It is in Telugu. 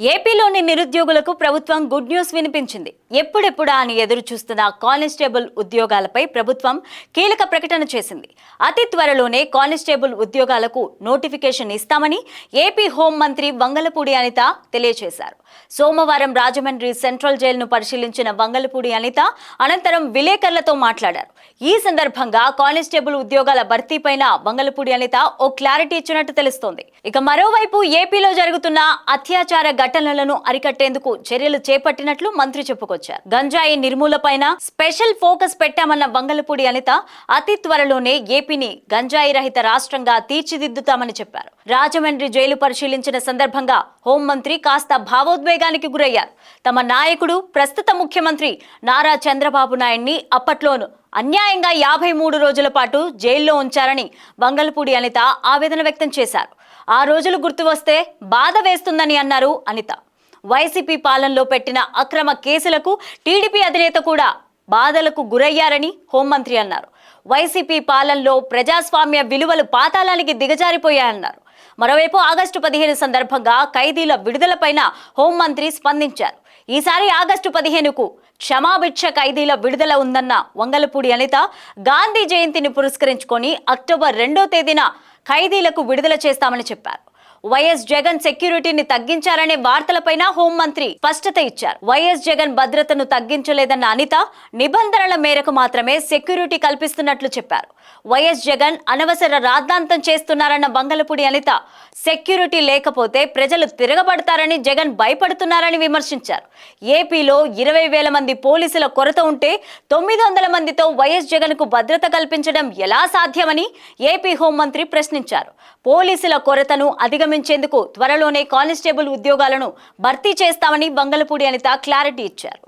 ఏపీలోని నిరుద్యోగులకు ప్రభుత్వం గుడ్ న్యూస్ వినిపించింది. ఎప్పుడెప్పుడా అని ఎదురు చూస్తున్న కానిస్టేబుల్ ఉద్యోగాలపై ప్రభుత్వం కీలక ప్రకటన చేసింది. అతి త్వరలోనే కానిస్టేబుల్ ఉద్యోగాలకు నోటిఫికేషన్ ఇస్తామని ఏపీ హోంమంత్రి వంగలపూడి అనిత తెలియజేశారు సోమవారం రాజమండ్రి సెంట్రల్ జైలును పరిశీలించిన వంగలపూడి అనిత అనంతరం విలేకరులతో మాట్లాడారు. ఈ సందర్భంగా కానిస్టేబుల్ ఉద్యోగాల భర్తీపైన వంగలపూడి అనిత ఓ క్లారిటీ ఇచ్చినట్టు తెలుస్తోంది. ఇక మరోవైపు ఏపీలో జరుగుతున్న అత్యాచార ఘటనలను అరికట్టేందుకు చర్యలు చేపట్టినట్లు మంత్రి చెప్పుకొచ్చారు. గంజాయి నిర్మూలపైన స్పెషల్ ఫోకస్ పెట్టామన్న వంగలపూడి అనిత అతి త్వరలోనే ఏపీని గంజాయి రహిత రాష్ట్రంగా తీర్చిదిద్దుతామని చెప్పారు. రాజమండ్రి జైలు పరిశీలించిన సందర్భంగా హోంమంత్రి కాస్త భావోద్వేగానికి గురయ్యారు. తమ నాయకుడు ప్రస్తుత ముఖ్యమంత్రి నారా చంద్రబాబు నాయుడిని అప్పట్లోను అన్యాయంగా యాభై మూడు రోజుల పాటు జైల్లో ఉంచారని వంగలపూడి అనిత ఆవేదన వ్యక్తం చేశారు. ఆ రోజులు గుర్తు వస్తే బాధ వేస్తుందని అన్నారు అనిత. వైసీపీ పాలనలో పెట్టిన అక్రమ కేసులకు టీడీపీ అధినేత కూడా బాధలకు గురయ్యారని హోంమంత్రి అన్నారు. వైసీపీ పాలనలో ప్రజాస్వామ్య విలువలు పాతాళానికి దిగజారిపోయాయన్నారు. మరోవైపు ఆగస్టు పదిహేను సందర్భంగా ఖైదీల విడుదలపైన హోంమంత్రి స్పందించారు. ఈసారి ఆగస్టు పదిహేనుకు క్షమాభిక్ష ఖైదీల విడుదల ఉందన్న వంగలపూడి అనిత గాంధీ జయంతిని పురస్కరించుకొని అక్టోబర్ రెండో తేదీన ఖైదీలకు విడుదల చేస్తామని చెప్పారు. వైఎస్ జగన్ సెక్యూరిటీని తగ్గించారనే వార్తలపైన హోంమంత్రి స్పష్టత ఇచ్చారు. వైఎస్ జగన్ భద్రతను తగ్గించలేదన్న అనిత నిబంధనల మేరకు మాత్రమే సెక్యూరిటీ కల్పిస్తున్నట్లు చెప్పారు. వైఎస్ జగన్ అనవసర రాద్ధాంతం చేస్తున్నారన్న బంగలపూడి అనిత సెక్యూరిటీ లేకపోతే ప్రజలు తిరగబడతారని జగన్ భయపడుతున్నారని విమర్శించారు. ఏపీలో ఇరవై వేల మంది పోలీసుల కొరత ఉంటే తొమ్మిది వందల మందితో వైఎస్ జగన్కు భద్రత కల్పించడం ఎలా సాధ్యమని ఏపీ హోంమంత్రి ప్రశ్నించారు. పోలీసుల కొరతను నిర్మించేందుకు త్వరలోనే కానిస్టేబుల్ ఉద్యోగాలను భర్తీ చేస్తామని బంగలపూడి అనిత క్లారిటీ ఇచ్చారు.